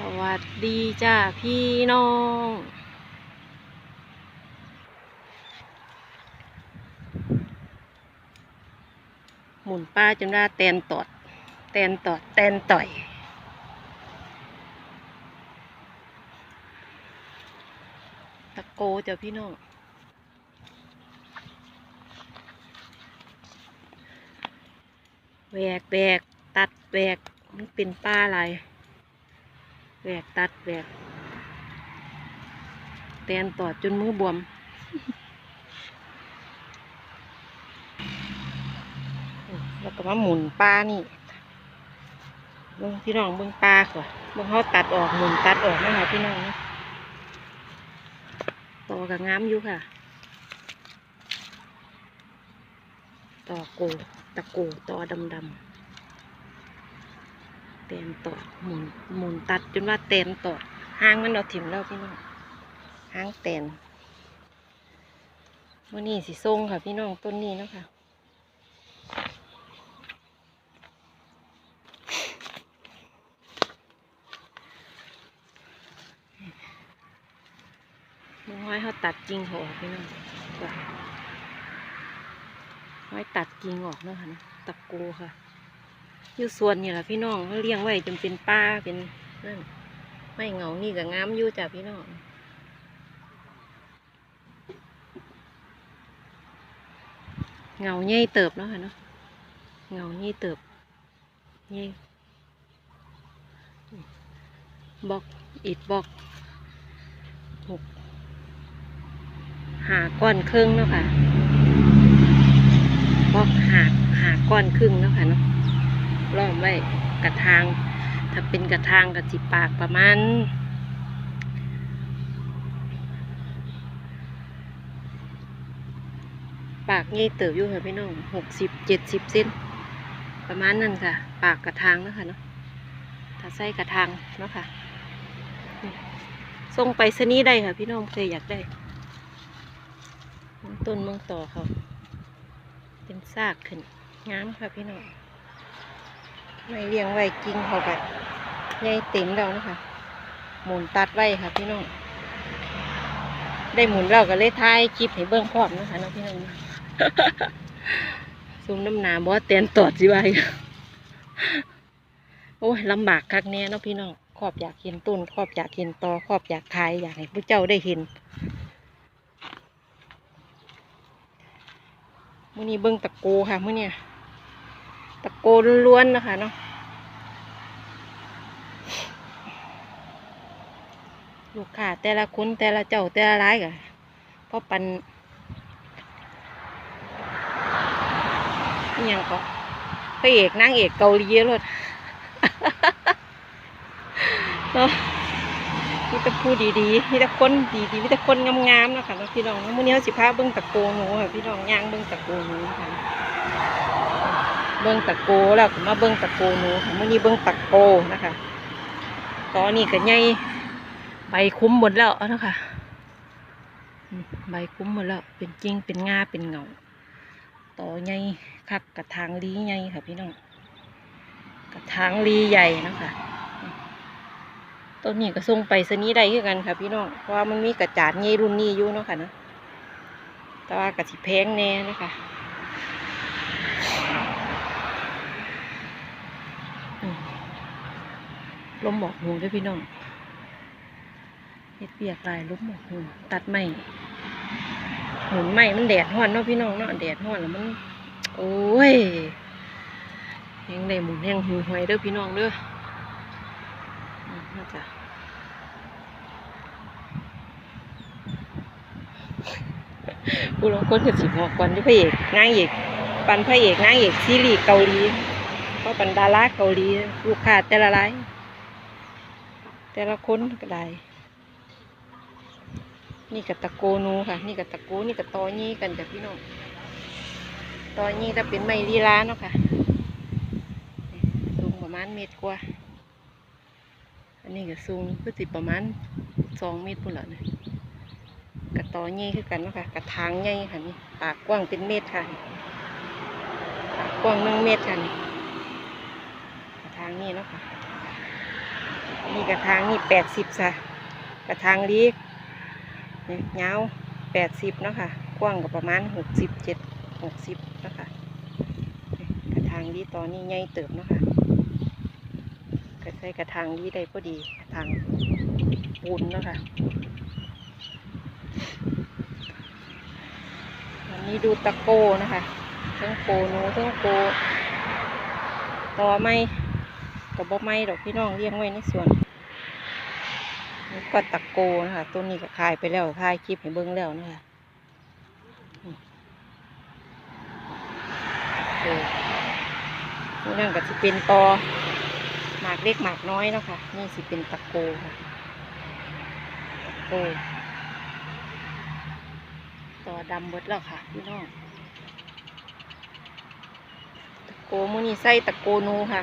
สวัสดีจ้าพี่น้อง หมุนป้าจนว่าแตนตอด แตนตอด แตนต่อยตะโกจ้ะพี่น้องแวกแวกตัดแวกมันเป็นป้าอะไร แหวกตัดแหวกแตนตอดจนมือบวมแล้วก็มาหมุนปลานี่เบิ่งพี่น้องเบิ่งปลาก่อนเบิ่งเขาตัดออกหมุนตัดออกนะคะพี่น้องนะต่อกับงามอยู่ค่ะ ต่อโกตะโกต่อดำดำๆ เต็มต่อหมุนหมุนตัดจนว่าเต็มต่อห้างมันเราถิ่มแล้วพี่น้องห้างแตนวันนี้สีส้งค่ะพี่น้องต้นนี้เนาะคะมึงห้อยเขาตัดกิ่งเขาออกพี่น้องห้อยตัดกิ่งออกเนาะค่ะนะตะโกค่ะ อยู่ส่วนนี่แหละพี่น้องเขาเลี้ยงไว้จนเป็นป้าเป็นนั่นไม่เหงานี่ก็งามอยู่จ้ะพี่น้องเหงาใหญ่เติบเนาะค่ะเนาะเหงาใหญ่เติบใหญ่บล็อกอิดบล็อกหกหาก้อนครึ่งเนาะค่ะบอกหาหาก้อนครึ่งเนาะค่ะเนาะ ล้อมไว้กระทาง ถ้าเป็นกระทางกับสิปากประมาณปากงี้เติบอยู่ค่ะพี่น้องหกสิบเจ็ดสิบเซนประมาณนั้นค่ะ ปากกระทางนะคะเนาะถ้าใส่กระทางเนาะค่ะส่งไปสนี้ได้ค่ะ พี่น้องเคยอยากได้ต้นมืองต่อเขาเป็นซากขึ้นงามค่ะพี่น้อง ไม่เลี้ยงไว้กิ่งเขาแบใหญ่เต็มแล้วนะคะหมุนตัดไว้ค่ะพี่น้อง ได้หมุนแล้วก็เลยท้ายคลิปให้เบิ้องพร้อมนะคะน้องพี่น้องซุมน้ำหนาบอสเตียนตอดสิไว้โอ้ยลำบากคักแน่เนาะพี่น้องขอบอยากเห็นต้นขอบอยากเห็นตอขอบอยากขายอยากให้ผู้เจ้าได้เห็นมื่อนี้เบิ้องตะโกค่ะมื่อเนี่ย ตะโกนล้วนนะคะเนาะลูกค้าแต่ละคนแต่ละเจ้าแต่ละร้ายกะเพราะปันยังก็พระเอกนางเอกเกาหลีรถเนาะมีแต่ผู้ดีๆมีแต่คนดีๆมีแต่คนงามๆนะคะพี่น้องมื่อนี้เขาสิพาเบิ้งตะโกหนูค่ะพี่น้องย่างเบิ้งตะโกหนูค่ะ เบิ้งตะโกแล้วก็มาเบิ้งตะโกหนูค่ะมื่อนี้เบิ้งตะโกนะคะตอนนี้ก็ใหญ่ใบคุ้มหมดแล้วนะคะใบคุ้มหมดแล้ว เป็นจริงเป็นงาเป็นเงาต่อใหญ่คักกระถางลีใหญ่ค่ะพี่น้องกระถางลีใหญ่นะคะต้นนี้ก็ส่งไปสนี้ได้คือกันค่ะพี่น้องเพราะว่ามันมีกระจาดเงี้รุ่นนี้อยู่เนาะค่ะเนะแต่ว่ากระสิแพงแน่นะคะอืม ล้มหมอกหูด้วยพี่น้องเฮ็ดเปียกลายล้มหมอกหูตัดไม้หมุนไม้มันแดดห้อนเนาะพี่น้องเนาะแดดห้อนแล้วมัน โอ้ยแห้งได้หมุนแห้งหูหวยเด้อพี่น้องเด้อน่าจะผู้ลงคนกับสิบหกวันที่พระเอกนางเอกปันพระเอกนางเอกซีรีส์เกาหลีเพราะปันดาราเกาหลีลูกค้าแต่ละราย แต่ละคนก็ได้ นี่กับตะโกนูค่ะ นี่กับตะโกนี่กับตอยี่กันจ้ะพี่น้องตอยี่ถ้าเป็นไม้ลีลาเนาะค่ะสูงประมาณเมตรกว่า อันนี้ก็สูงก็สิประมาณสองเมตรพุ่นละเนี่ยกระต่อใหญ่คือกันเนาะค่ะกระถางใหญ่ค่ะนี่ปากกว้างเป็นเมตรค่ะนี่ปากกว้างหนึ่งเมตรค่ะนี่กระถางนี่เนาะค่ะ นี่กระถางนี่แปดสิบซะกระถางลีกนี่ยาวแปดสิบเนาะค่ะ กว้างก็ประมาณหกสิบเจ็ดหกสิบเนาะค่ะกระถางลีตอนนี้ใหญ่เติบเนาะค่ะก็ใส่กระถางลีได้พอดีกระถางปูนเนาะค่ะอันนี้ดูตะโกนะคะทั้งโกนูทั้งโกต่อไม้ กับบ่ไม้ดอกพี่น้องเลี้ยงไว้ในสวนนี่ก็ตะโกนะคะต้นนี้ก็ขายไปแล้วขายคลิปให้เบิ้งแล้วนะคะนี่นั่นก็สิเป็นตอหมากเล็กหมากน้อยนะคะนี่สิเป็นตะโกค่ะตะโกตอดำเบิดแล้วค่ะพี่น้องตะโกมือนี่ใส่ตะโกนูค่ะ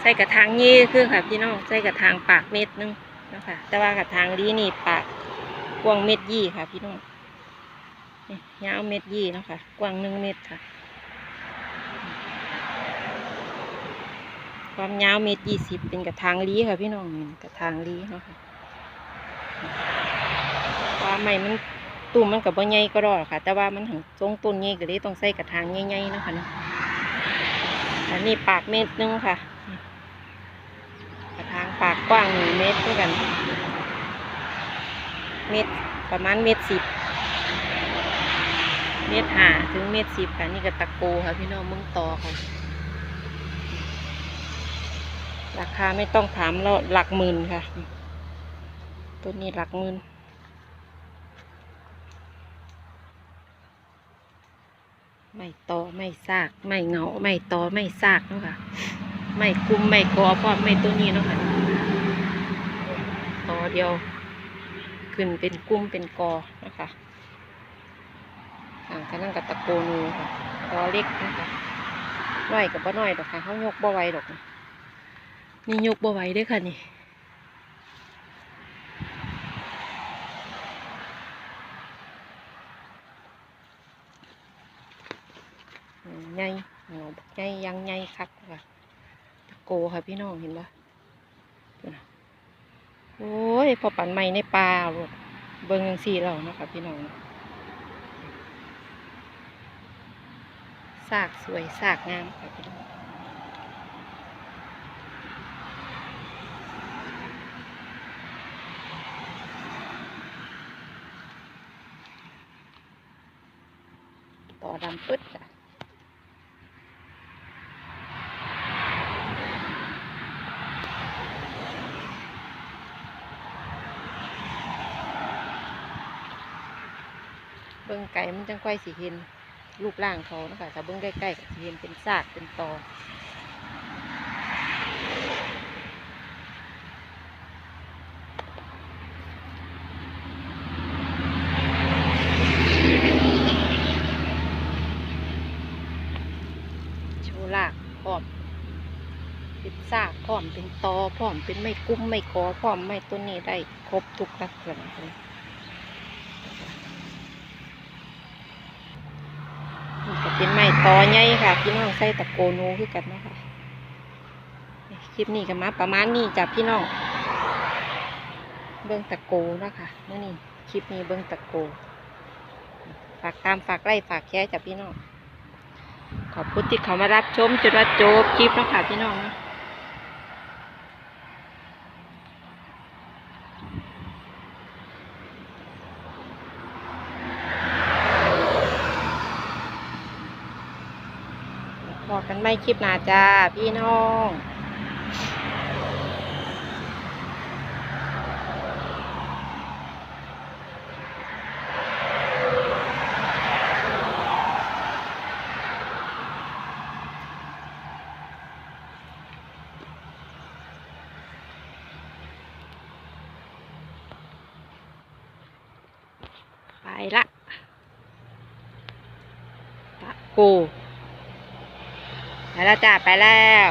ใส่กระถางยี่คือค่ะพี่น้องใส่กระถางปากเม็ดนึงนะคะแต่ว่ากระถางดีนี่ปากกว้างเม็ดยี่ค่ะ พี่น้องยาวเม็ดยี่นะคะกว้างหนึ่งเม็ดค่ะ ความยาวเม็ดยี่สิบเป็นกระถางลีค่ะ พี่น้องกระถางลีนะคะความใหม่มันตุ่มมันกับบ่ใหญ่ก็รอดค่ะ แต่ว่ามันถึงทรงต้นใหญ่ก็เลยต้องใส่กระถางใหญ่ๆนะคะเนาะอันนี้ปากเม็ดนึงค่ะ ปากกว้างหนึ่งเมตรด้วยกัน เมตรประมาณเมตรสิบเมตรห้าถึงเมตรสิบค่ะนี่ก็ตะโกค่ะพี่น้องมึงต่อค่ะ ราคาไม่ต้องถามแล้วหลักหมื่นค่ะ ตัวนี้หลักหมื่นไม่ต่อไม่ซาก ไม่เหงา ไม่ต่อไม่ซากเนาะค่ะ ไม่คุมไม่กอพร้อมไม่ตัวนี้เนาะค่ะ เดียว ขึ้นเป็นกุ้มเป็นกอนะคะอ่าก็นั่งกับตะโกนูค่ะตอเล็กนะคะน้อยกับบ่น้อยดอกค่ะเขายกบ่ไหวดอก นี่ยกบ่ไหวด้วยค่ะนี่ใหญ่หงาบักใหญ่ยังใหญ่คักค่ะตะโกค่ะพี่น้องเห็นปะ โอ้ยพอปั่นไม้ในป่าโลดเบิ่งจังซี่เรานะคะพี่น้องซากสวยซากงามค่ะพี่น้องต่อดำปึ๊ดจ้ะ ไก่มันจังค่สิเห็นรูปร่างเขานะคะถ้าเบิ่งใกล้ๆก็สิเห็นเป็นซากเป็นตอโชว์ลากพร้อมเป็นซากพร้อมเป็นตอพร้อมเป็นไม่กุ้มไม่กอพร้อมไม่ต้นนี้ได้ครบทุกลักษณะเลย ก็เป็นไม้ตอใหญ่ค่ะพี่น้องใส่ตะโกนูคือกันนะคะคลิปนี้กันมาประมาณนี้จ้ะพี่น้องเบื้องตะโกนะคะเมื่อนี้คลิปนี้เบื้องตะโก ฝากตามฝากไล่ฝากแค่จ้ะพี่น้องขอบคุณที่เขามารับชมจนว่าจบคลิปนะคะพี่น้องนะ บอกันไม่คลิปหน้าจ้า พี่น้องไปละตะโก แล้วจ้าไปแล้ว